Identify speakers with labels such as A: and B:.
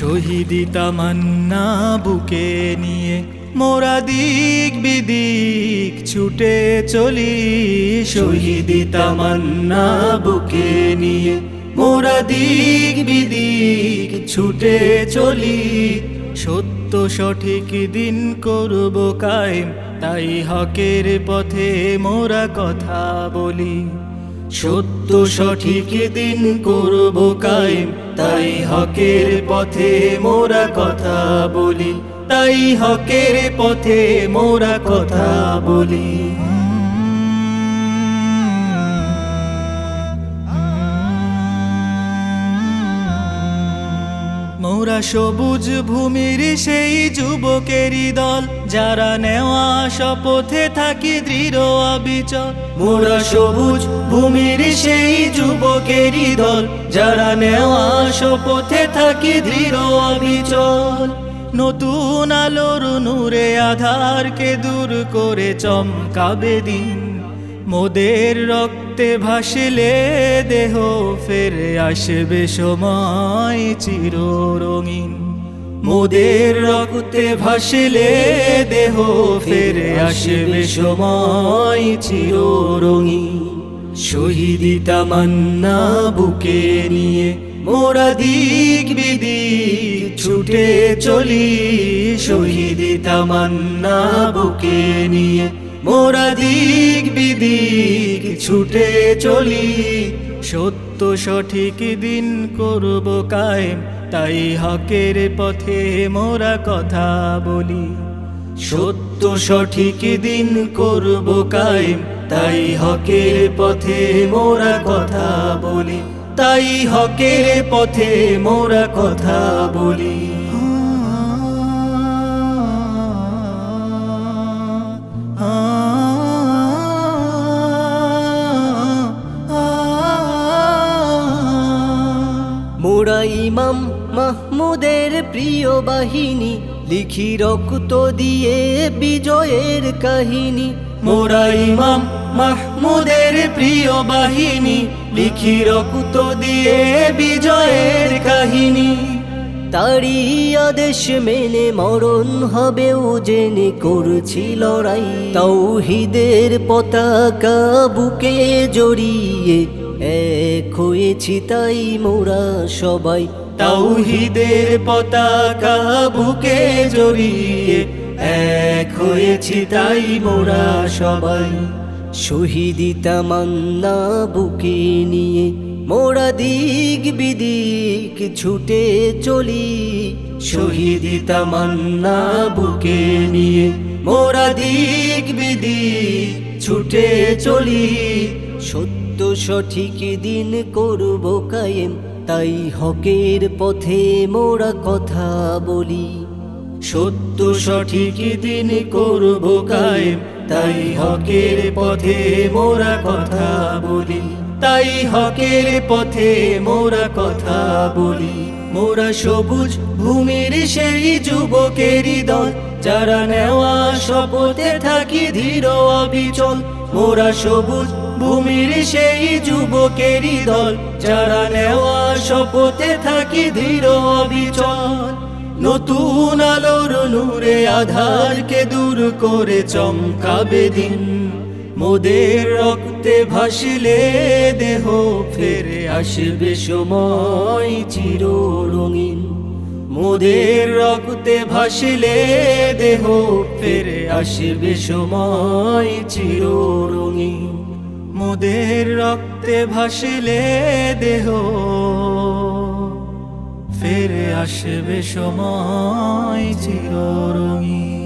A: শহীদি তামান্না বুকে নিয়ে মোরা দিক বিদিক ছুটে চলি। শহীদি তামান্না বুকে নিয়ে মোরা দিক বিদিক ছুটে চলি। সত্য সঠিক দিন করব কায়েম, তাই হকের পথে মোরা কথা বলি। সত্য সঠিক দিন করব কায়েম, তাই হকের পথে মোরা কথা বলি, তাই হকের পথে মোরা কথা বলি। মোরা সবুজ ভূমির সেই যুবকেরই দল, যারা নেওয়া শপথে থাকি দৃঢ় অবিচল। মোরা সবুজ ভূমির সেই যুবকেরই দল, যারা নেওয়া শপথে থাকি দৃঢ় অবিচল। নতুন আলোর নূরে আধারকে দূর করে চমকাবে দিন। মোদের রক্তে ভাসলে দেহ ফেরে আসবে সময় চির রঙিন মোদের রক্তে ভাসলে দেহ ফেরে আসবে সময় চির রঙিন শহীদিতা মান্না বুকে নিয়ে মোরা দিক বিদিক ছুটে চলি, শহীদি তামান্না বুকে নিয়ে। মোরা দিক বিদিক ছুটে চলি, সত্য সঠিক দিন করব কায়েম, তাই হকের পথে মোরা কথা বলি। সত্য সঠিক দিন করব কায়েম, তাই হকের পথে মোরা কথা বলি। তাই হকের পথে মোরা কথা বলি।
B: মোরা ইমাম মাহমুদের প্রিয় বাহিনী, লিখি রক্ত দিয়ে বিজয়ের কাহিনী।
A: মোরা ইমাম মাহমুদের প্রিয় বাহিনী লিখি রক্ত দিয়ে বিজয়ের কাহিনী।
B: তারি আদেশ মেনে মরণ হবেও জেনে করছি লড়াই। তৌহিদের পতাকা বুকে জড়িয়ে এক হয়েছি তাই মোরা সবাই।
A: তাওহিদের পতাকা বুকে জড়িয়ে এক হয়েছি তাই মোরা সবাই।
B: শহীদি তামান্না বুকে নিয়ে মোরা দিক বিদিক ছুটে চলি।
A: শহীদি তামান্না বুকে নিয়ে মোরা দিক বিদিক ছুটে চলি।
B: সত্য সঠিক দিন করব কায়েম, তাই হকের পথে মোরা কথা বলি।
A: সত্য সঠিক দিন করব কায়েম তাই হকের পথে মোরা কথা বলি। তাই হকের পথে মোরা কথা বলি। মোরা সবুজ ভূমির সেই যুবকেরই দল যারা নেওয়া শপথে থাকি ধীর অবিচল। মোরা সবুজ ভূমির সেই যুবকেরই দল যারা নেওয়া শপথে থাকি ধীর অবিচল। নতুন আলোর নূরে আধারকে দূর করে চমকাবে দিন। মোদের রক্তে ভাসিলে দেহ ফেরে আসবে সময় চির রঙিন মোদের রক্তে ভাসিলে দেহ ফেরে আসবে সময় চির রঙিন মোদের রক্তে ভাসিলে দেহ আসবে সময় চির রঙিন